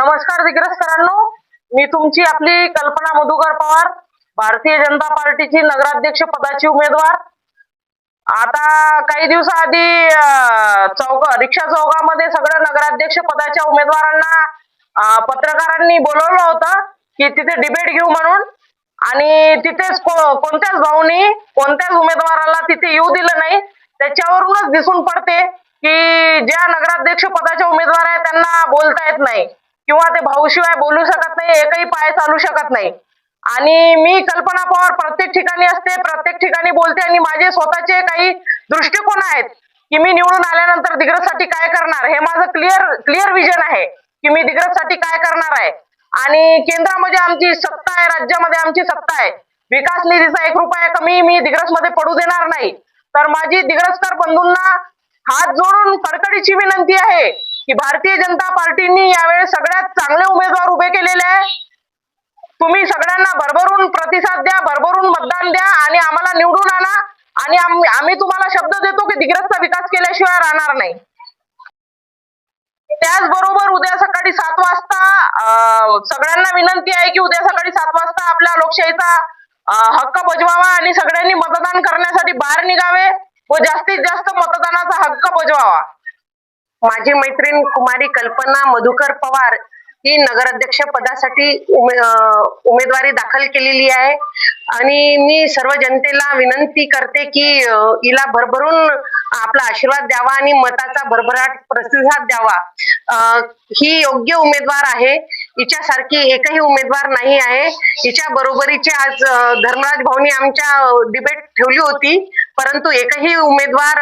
नमस्कार दिग्रस्करांनो मी तुमची आपली कल्पना मधुकर पवार भारतीय जनता पार्टीची नगराध्यक्ष पदाची उमेदवार. आता काही दिवसाआधी चौक रिक्षा चौकामध्ये सगळ्या नगराध्यक्ष पदाच्या उमेदवारांना पत्रकारांनी बोलवलं होतं की तिथे डिबेट घेऊ म्हणून. आणि तिथेच कोणत्याच भाऊनी कोणत्याच उमेदवाराला तिथे येऊ दिलं नाही. त्याच्यावरूनच दिसून पडते की ज्या नगराध्यक्ष पदाच्या उमेदवार आहेत त्यांना बोलता येत नाही. किंवा ते भाऊशिवाय बोलू शकत नाही एकही पाय चालू शकत नाही. आणि मी कल्पना पवार प्रत्येक ठिकाणी असते प्रत्येक ठिकाणी बोलते आणि माझे स्वतःचे काही दृष्टिकोन आहेत की मी निवडून आल्यानंतर दिग्रजसाठी काय करणार? हे माझं क्लिअर क्लिअर विजन आहे की मी दिग्रजसाठी काय करणार आहे. आणि केंद्रामध्ये आमची सत्ता आहे राज्यामध्ये आमची सत्ता आहे. विकास निधीचा एक रुपया कमी मी दिग्रसमध्ये पडू देणार नाही. तर माझी दिग्रसकर बंधूंना हात जोडून कडकडीची विनंती आहे की भारतीय जनता पार्टींनी यावेळेस सगळ्यात चांगले उमेदवार उभे केलेले आहे. तुम्ही सगळ्यांना भरभरून प्रतिसाद द्या भरभरून मतदान द्या आणि आम्हाला निवडून आणा. आणि आम्ही तुम्हाला शब्द देतो की दिग्रजचा विकास केल्याशिवाय राहणार नाही. त्याचबरोबर उद्या सकाळी सात वाजता सगळ्यांना विनंती आहे की उद्या सकाळी सात वाजता आपल्या लोकशाहीचा हक्क बजवावा आणि सगळ्यांनी मतदान करण्यासाठी बाहेर निघावे व जास्तीत जास्त मतदानाचा हक्क बजवावा. माझी मैत्रीण कुमारी कल्पना मधुकर पवार ही नगराध्यक्ष पदासाठी उमे उमेदवारी दाखल केलेली आहे. आणि मी सर्व जनतेला विनंती करते की हिला भरभरून आपला आशीर्वाद द्यावा आणि मताचा भरभराट प्रतिसाद द्यावा. ही योग्य उमेदवार आहे. हिच्यासारखी एकही उमेदवार नाही आहे. हिच्या बरोबरीचे आज धर्मराज भाऊनी आमच्या डिबेट ठेवली होती. परंतु एकही उमेदवार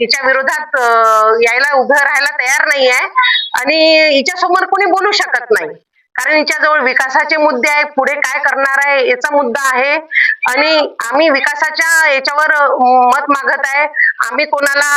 हिच्या विरोधात यायला उभं राहायला तयार नाही आहे आणि हिच्या समोर कोणी बोलू शकत नाही. कारण हिच्याजवळ विकासाचे मुद्दे आहेत पुढे काय करणार आहे याचा मुद्दा आहे. आणि आम्ही विकासाच्या याच्यावर मत मागत आहे. आम्ही कोणाला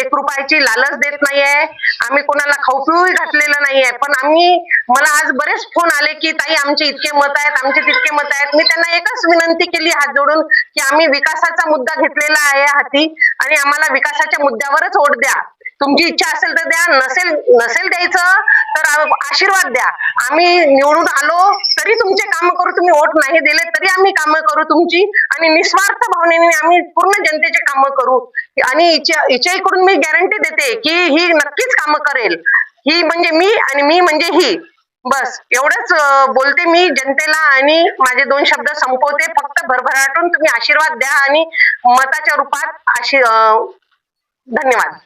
एक रुपयाची लालच देत नाहीये. आम्ही कोणाला खाऊपिऊही घातलेलं नाहीये. पण आम्ही मला आज बरेच फोन आले की ताई आमचे इतके मत आहेत आमचे तितके मत आहेत. मी त्यांना एकच विनंती केली हात जोडून की आम्ही विकासाचा मुद्दा घेतलेला आहे हाती. आणि आम्हाला विकासाच्या मुद्द्यावरच वोट द्या. तुमची इच्छा असेल तर द्या नसेल नसेल द्यायचं तर आशीर्वाद द्या. आम्ही निवडून आलो तरी तुमचे काम करू तुम्ही वोट नाही दिले तरी आम्ही कामं करू तुमची. आणि निस्वार्थ भावनेने आम्ही पूर्ण जनतेचे कामं करू. आणि हिच्या हिच्याकडून मी गॅरंटी देते की ही नक्कीच कामं करेल. ही म्हणजे मी आणि मी म्हणजे ही. बस एवढंच बोलते मी जनतेला आणि माझे दोन शब्द संपवते. फक्त भरभराटून तुम्ही आशीर्वाद द्या आणि मताच्या रूपात आशी धन्यवाद.